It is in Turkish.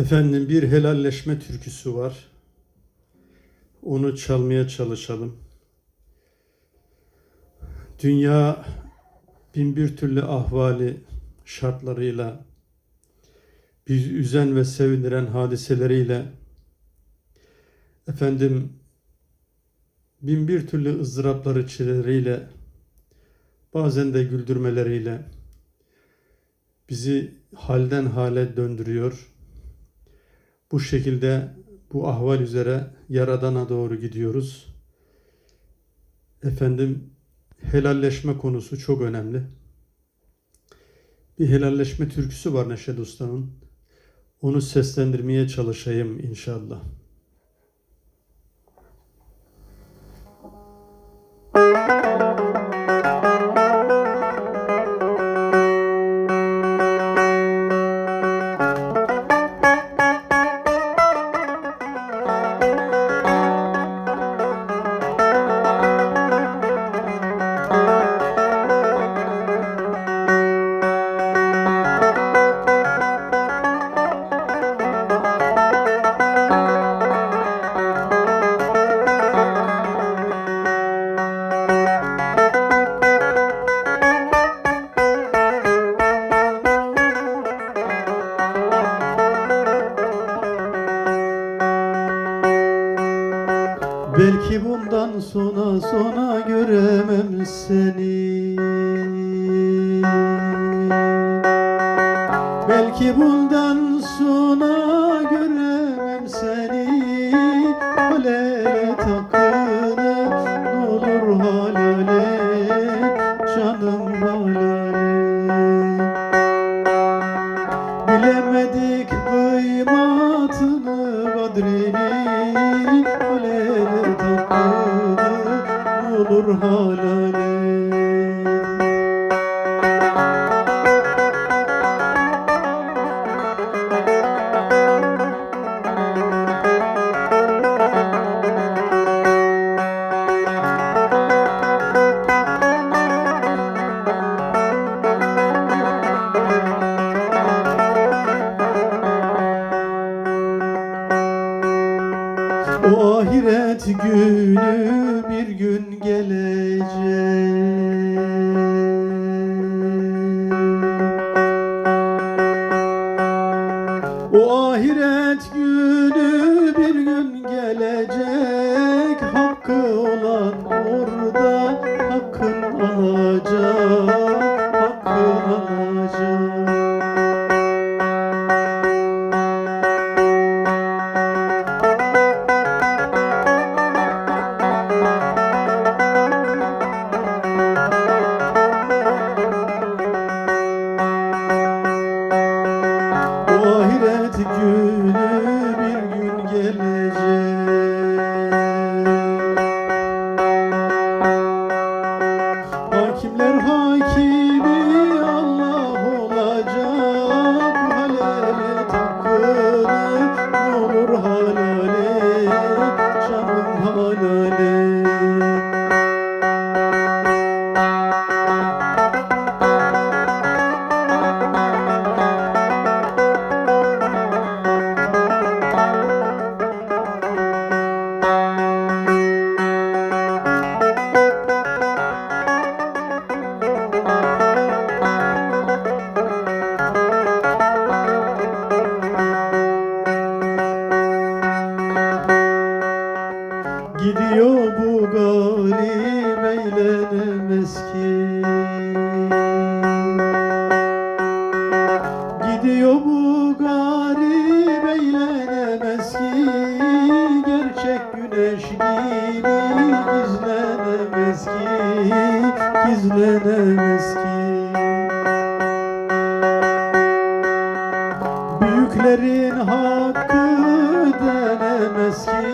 Efendim bir helalleşme türküsü var. Onu çalmaya çalışalım. Dünya bin bir türlü ahvali şartlarıyla bizi üzen ve sevindiren hadiseleriyle efendim bin bir türlü ızdırapları çileleriyle bazen de güldürmeleriyle bizi halden hale döndürüyor. Bu şekilde bu ahval üzere Yaradan'a doğru gidiyoruz. Efendim helalleşme konusu çok önemli. Bir helalleşme türküsü var Neşet Usta'nın. Onu seslendirmeye çalışayım inşallah. Belki bundan sonra sonra göremem seni. Belki bundan sonra göremem seni. Halele takılı ne olur halale Canım halale. Bilemedik kıymatını, kadrini ahiret günü bir gün gelecek Canım Gidiyor bu garip eylenemez ki Gidiyor bu garip eylenemez ki Gerçek güneş gibi gizlenemez ki Gizlenemez ki Büyüklerin hakkı denemez ki